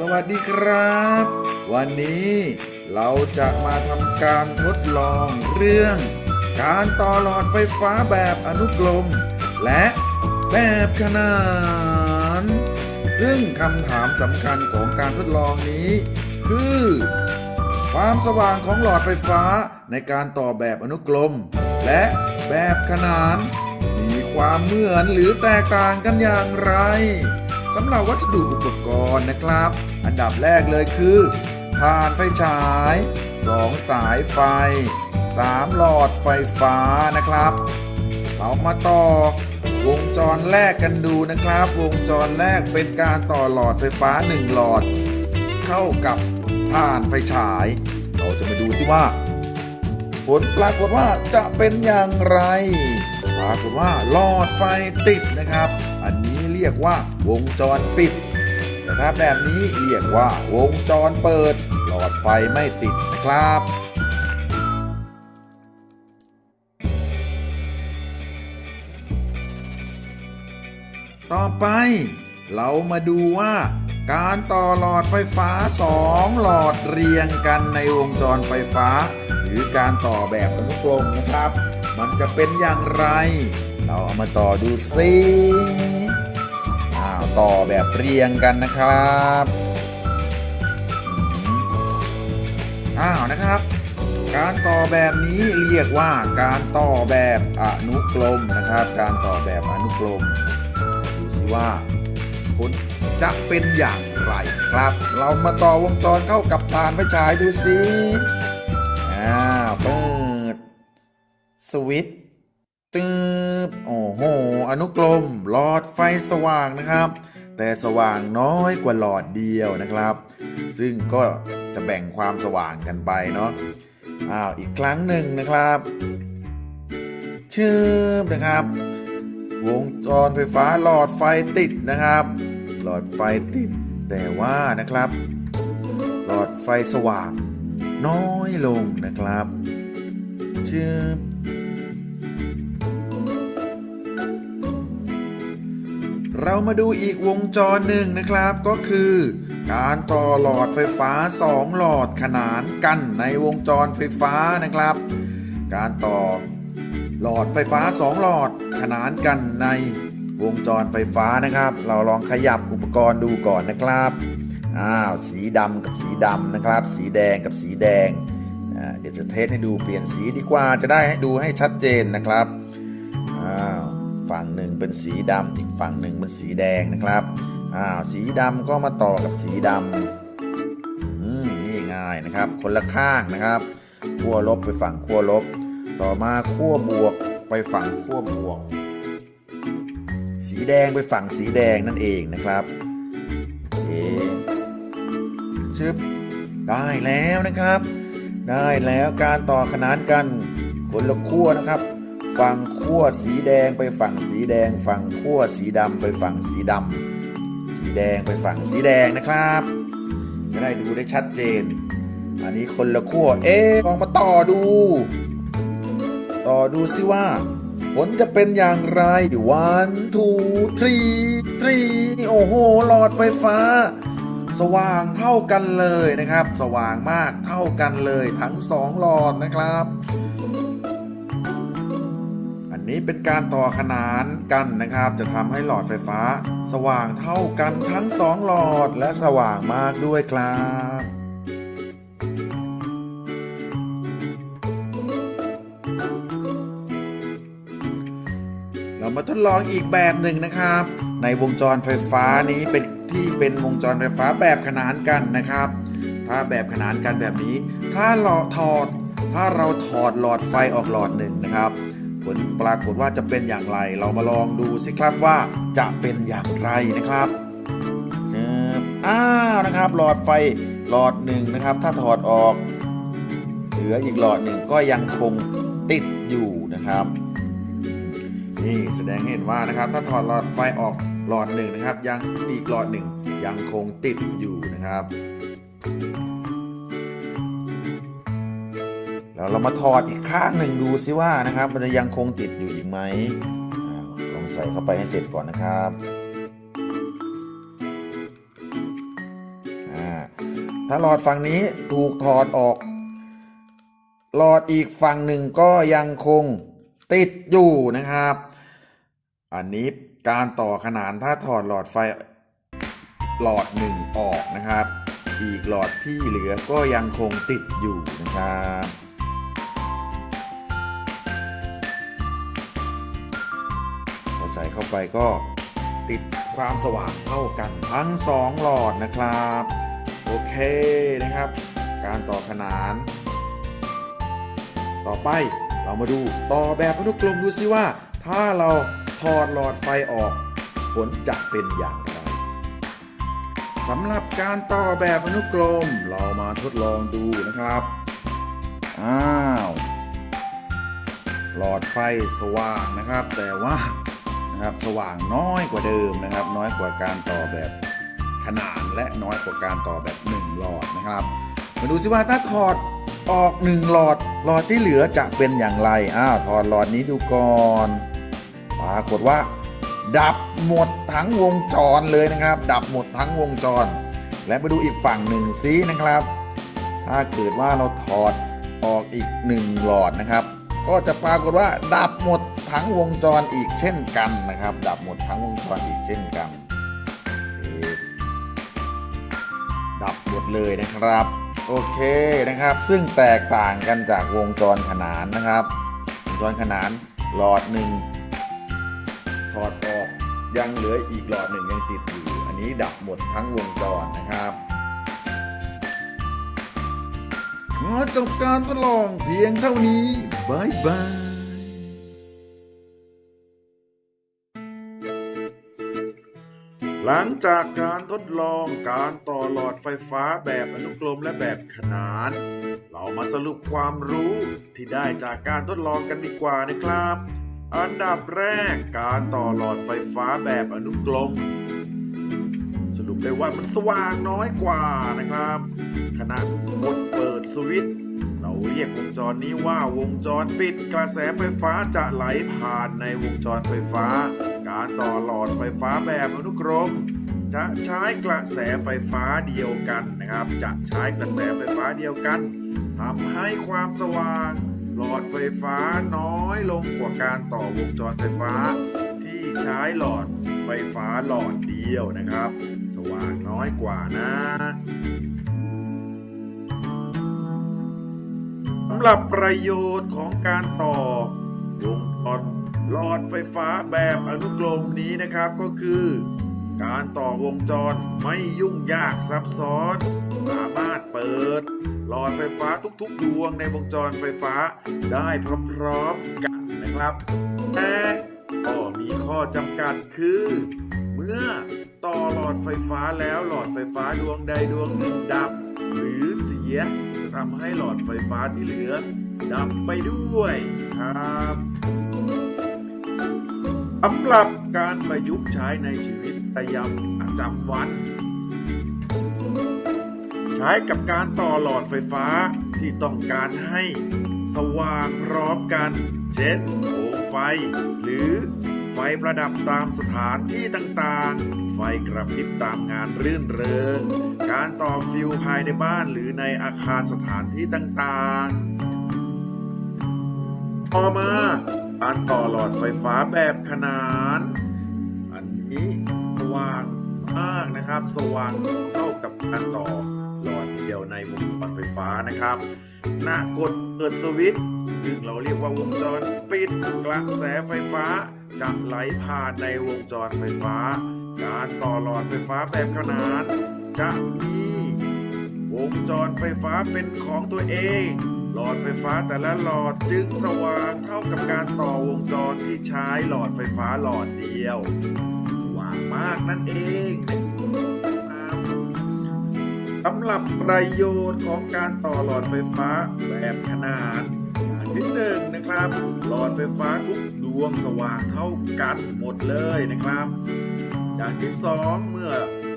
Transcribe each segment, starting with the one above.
สวัสดีครับ วันนี้เราจะมาทำการทดลองเรื่อง การต่อหลอดไฟฟ้าแบบอนุกรม และแบบขนาน ซึ่งคำถามสำคัญของการทดลองนี้ คือ ความสว่างของหลอดไฟฟ้าในการต่อแบบอนุกรม และแบบขนาน มีความเหมือนหรือแตกต่างกันอย่างไร สำหรับวัสดุอุปกรณ์นะครับ อันดับแรกเลยคือถ่านไฟฉาย 2 สายไฟ 3 หลอดไฟฟ้านะครับ เรามาต่อวงจรแรกกันดูนะครับ วงจรแรกเป็นการต่อหลอดไฟฟ้า 1 หลอด เข้ากับถ่านไฟฉาย เราจะมาดูซิว่า ผลปรากฏว่าจะเป็นอย่างไร ปรากฏว่าหลอดไฟติดนะครับ เรียกว่าวงจรปิด แต่ถ้าแบบนี้เรียกว่าวงจรเปิด หลอดไฟไม่ติดครับต่อไปเรามาดูว่า การต่อหลอดไฟฟ้า 2 หลอดเรียงกันในวงจรไฟฟ้า หรือการต่อแบบอนุกรมนะครับ มันจะเป็นอย่างไร เราเอามาต่อดูซิ ต่อแบบเรียงกันนะครับอ้าวนะครับ การต่อแบบนี้เรียกว่าการต่อแบบอนุกรมนะครับ การต่อแบบอนุกรมดูสิว่าผลจะเป็นอย่างไรครับ เรามาต่อวงจรเข้ากับฐานไฟฉายดูสิอ้าวเปิดสวิตช์ ตืบโอ้โห อนุกรมหลอดไฟสว่างนะครับ แต่สว่างน้อยกว่าหลอดเดียวนะครับ ซึ่งก็จะแบ่งความสว่างกันไปเนาะอ้าวอีกครั้งหนึ่งนะครับชืบนะครับ วงจรไฟฟ้าหลอดไฟติดนะครับ หลอดไฟติด แต่ว่านะครับ หลอดไฟสว่างน้อยลงนะครับชืบ เรามาดูอีกวงจรหนึ่งนะครับก็คือ การต่อหลอดไฟฟ้า 2 หลอดขนานกันในวงจรไฟฟ้านะครับ การต่อหลอดไฟฟ้า 2 หลอดขนานกันในวงจรไฟฟ้านะครับ เราลองขยับอุปกรณ์ดูก่อนนะครับอ้าวสีดำกับสีดำนะครับ สีแดงกับสีแดงเดี๋ยวจะเทสให้ดูเปลี่ยนสีดีกว่าจะได้ให้ดูให้ชัดเจนนะครับอ้า ฝั่งหนึ่งเป็นสีดำอีกฝั่งหนึ่งเป็นสีแดงนะครับอ้าวสีดำก็มาต่อกับสีดำอืมนี่ง่ายนะครับ คนละข้างนะครับขั้วลบไปฝั่งขั้วลบ ต่อมาขั้วบวกไปฝั่งขั้วบวก สีแดงไปฝั่งสีแดงนั่นเองนะครับเอชึบได้แล้วนะครับ ได้แล้วการต่อขนานกันคนละขั้วนะครับ ฝั่งขั้วสีแดงไปฝั่งสีแดง ฝั่งขั้วสีดำไปฝั่งสีดำสีแดงไปฝั่งสีแดงนะครับ จะได้ดูได้ชัดเจน อันนี้คนละขั้วเอ๊ลองมาต่อดู ต่อดูสิว่า ผลจะเป็นอย่างไร one two three three โอ้โหหลอดไฟฟ้า สว่างเท่ากันเลยนะครับ สว่างมากเท่ากันเลยทั้งสองหลอดนะครับ นี้เป็นการต่อขนานกันนะครับ จะทำให้หลอดไฟฟ้า สว่างเท่ากันทั้งสองหลอดและสว่างมากด้วยครับเรามาทดลองอีกแบบหนึ่งนะครับ ในวงจรไฟฟ้านี้เป็นที่เป็นวงจรไฟฟ้าแบบขนานกันนะครับ ถ้าแบบขนานกันแบบนี้ ถ้าเราถอด ถ้าเราถอดหลอดไฟออกหลอดหนึ่งนะครับ ผลปรากฏว่าจะเป็นอย่างไร เรามาลองดูสิครับว่าจะเป็นอย่างไรนะครับอ้าวนะครับ หลอดไฟหลอดหนึ่งนะครับ ถ้าถอดออก เหลืออีกหลอดหนึ่งก็ยังคงติดอยู่นะครับ นี่แสดงให้เห็นว่านะครับ ถ้าถอดหลอดไฟออกหลอดหนึ่งนะครับ ยังอีกหลอดหนึ่งยังคงติดอยู่นะครับ แล้วเรามาถอดอีกข้างหนึ่งดูซิว่านะครับ มันจะยังคงติดอยู่อีกไหมลองใส่เข้าไปให้เสร็จก่อนนะครับถ้าหลอดฝั่งนี้ถูกถอดออก หลอดอีกฝั่งหนึ่งก็ยังคงติดอยู่นะครับ อันนี้การต่อขนานถ้าถอดหลอดไฟหลอดหนึ่งออกนะครับ อีกหลอดที่เหลือก็ยังคงติดอยู่นะครับ ใส่เข้าไปก็ติดความสว่างเท่ากันทั้งสองหลอดนะครับ โอเคนะครับ การต่อขนาน ต่อไปเรามาดูต่อแบบอนุกรมดูซิว่า ถ้าเราถอดหลอดไฟออก ผลจะเป็นอย่างไรสำหรับการต่อแบบอนุกรมเรามาทดลองดูนะครับ อ้าว หลอดไฟสว่างนะครับ แต่ว่า นะครับ สว่างน้อยกว่าเดิมนะครับ น้อยกว่าการต่อแบบขนานและน้อยกว่าการต่อแบบ 1 หลอดนะครับ มาดูซิว่าถ้าถอดออก 1 หลอดหลอดที่เหลือจะเป็นอย่างไรอ้าวถอดหลอดนี้ดูก่อนปรากฏว่า ดับหมดทั้งวงจรเลยนะครับ ดับหมดทั้งวงจร และมาดูอีกฝั่งหนึ่งซินะครับ ถ้าเกิดว่าเราถอดออกอีก 1 หลอดนะครับ ก็จะปรากฏว่าดับหมด ทั้งวงจรอีกเช่นกันนะครับ ดับหมดทั้งวงจรอีกเช่นกัน ดับหมดเลยนะครับ โอเคนะครับ ซึ่งแตกต่างกันจากวงจรขนานนะครับ วงจรขนานหลอดหนึ่งถอดออกยังเหลืออีกหลอดหนึ่งยังติดอยู่ อันนี้ดับหมดทั้งวงจรนะครับขอจบการทดลองเพียงเท่านี้บายบาย หลังจากการทดลองการต่อหลอดไฟฟ้าแบบอนุกรมและแบบขนาน เรามาสรุปความรู้ที่ได้จากการทดลองกันดีกว่านะครับ อันดับแรกการต่อหลอดไฟฟ้าแบบอนุกรม สรุปได้ว่ามันสว่างน้อยกว่านะครับ ขณะกดเปิดสวิตช์เราเรียกวงจรนี้ว่าวงจรปิด กระแสไฟฟ้าจะไหลผ่านในวงจรไฟฟ้า ต่อหลอดไฟฟ้าแบบอนุกรม จะใช้กระแสไฟฟ้าเดียวกันนะครับ จะใช้กระแสไฟฟ้าเดียวกันทำให้ความสว่าง หลอดไฟฟ้าน้อยลงกว่าการต่อวงจรไฟฟ้า ที่ใช้หลอดไฟฟ้าหลอดเดียวนะครับ สว่างน้อยกว่านะสำหรับประโยชน์ของการต่อวงจร หลอดไฟฟ้าแบบอนุกรมนี้นะครับก็คือ การต่อวงจรไม่ยุ่งยากซับซ้อน สามารถเปิด หลอดไฟฟ้าทุกๆ ดวงในวงจรไฟฟ้าได้พร้อมๆกันนะครับ แต่ก็มีข้อจำกัดคือ เมื่อต่อหลอดไฟฟ้าแล้วหลอดไฟฟ้าดวงใดดวงหนึ่งดับ หรือเสียจะทำให้หลอดไฟฟ้าที่เหลือ ดับไปด้วยครับ สำหรับการประยุกต์ใช้ในชีวิตประจำประจำวัน ใช้กับการต่อหลอดไฟฟ้าที่ต้องการให้สว่างพร้อมกัน เช่นโคมไฟ หรือไฟประดับตามสถานที่ต่างๆ ไฟกระพริบตามงานรื่นเริง การต่อฟิวภายในบ้านหรือในอาคารสถานที่ต่างๆ ต่อมา การต่อหลอดไฟฟ้าแบบขนาน อันนี้สว่างมากนะครับ สว่างเท่ากับการต่อหลอดเดียวในวงจรไฟฟ้านะครับหน้ากดเปิดสวิตช์ซึ่งเราเรียกว่าวงจรปิดกระแสไฟฟ้าจะไหลผ่านในวงจรไฟฟ้า การต่อหลอดไฟฟ้าแบบขนาน จะมีวงจรไฟฟ้าเป็นของตัวเอง หลอดไฟฟ้าแต่ละหลอดจึงสว่างเท่ากับการต่อวงจรที่ใช้หลอดไฟฟ้าหลอดเดียว สว่างมากนั่นเองสำหรับประโยชน์ของการต่อหลอดไฟฟ้าแบบขนานอย่างที่หนึ่งนะครับ หลอดไฟฟ้าทุกดวงสว่างเท่ากันหมดเลยนะครับ อย่างที่สองเมื่อ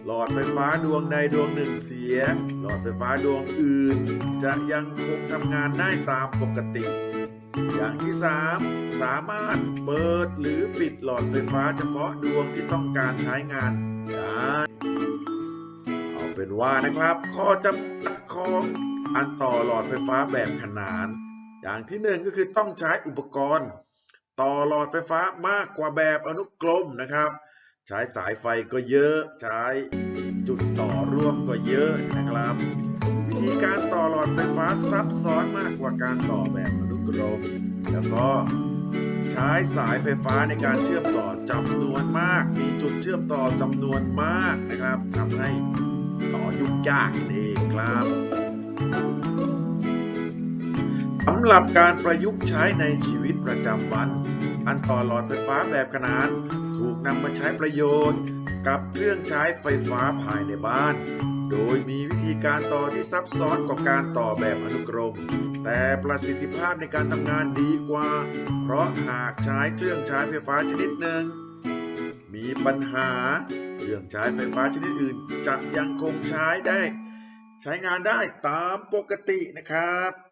หลอดไฟฟ้าดวงใดดวงหนึ่งเสี ย หลอดไฟฟ้าดวงอื่น จะยังคงทำงานได้ตามปกติ อย่างที่ 3 สามารถเปิดหรือปิดหลอดไฟฟ้าเฉพาะดวงที่ต้องการใช้งานได้เอาเป็นว่านะครับ ข้อจำกัดของอันต่อหลอดไฟฟ้าแบบขนาน อย่างที่หนึ่งก็คือต้องใช้อุปกรณ์ ต่อหลอดไฟฟ้ามากกว่าแบบอนุกรมนะครับ ใช้สายไฟก็เยอะใช้ จุดต่อร่วมก็เยอะนะครับ วิธีการต่อหลอดไฟฟ้าซับซ้อนมากกว่าการต่อแบบอนุกรม แล้วก็ใช้สายไฟฟ้าในการเชื่อมต่อจำนวนมาก มีจุดเชื่อมต่อจำนวนมากนะครับทำให้ต่อยุ่งยากนั่นเองครับสำหรับการประยุกต์ใช้ในชีวิตประจำวันอันต่อหลอดไฟฟ้าแบบขนาน ถูกนำมาใช้ประโยชน์ กับเครื่องใช้ไฟฟ้าภายในบ้าน โดยมีวิธีการต่อที่ซับซ้อนกว่าการต่อแบบอนุกรม แต่ประสิทธิภาพในการทำงานดีกว่า เพราะหากใช้เครื่องใช้ไฟฟ้าชนิดหนึ่ง มีปัญหา เครื่องใช้ไฟฟ้าชนิดอื่น จะยังคงใช้ได้ ใช้งานได้ตามปกตินะครับ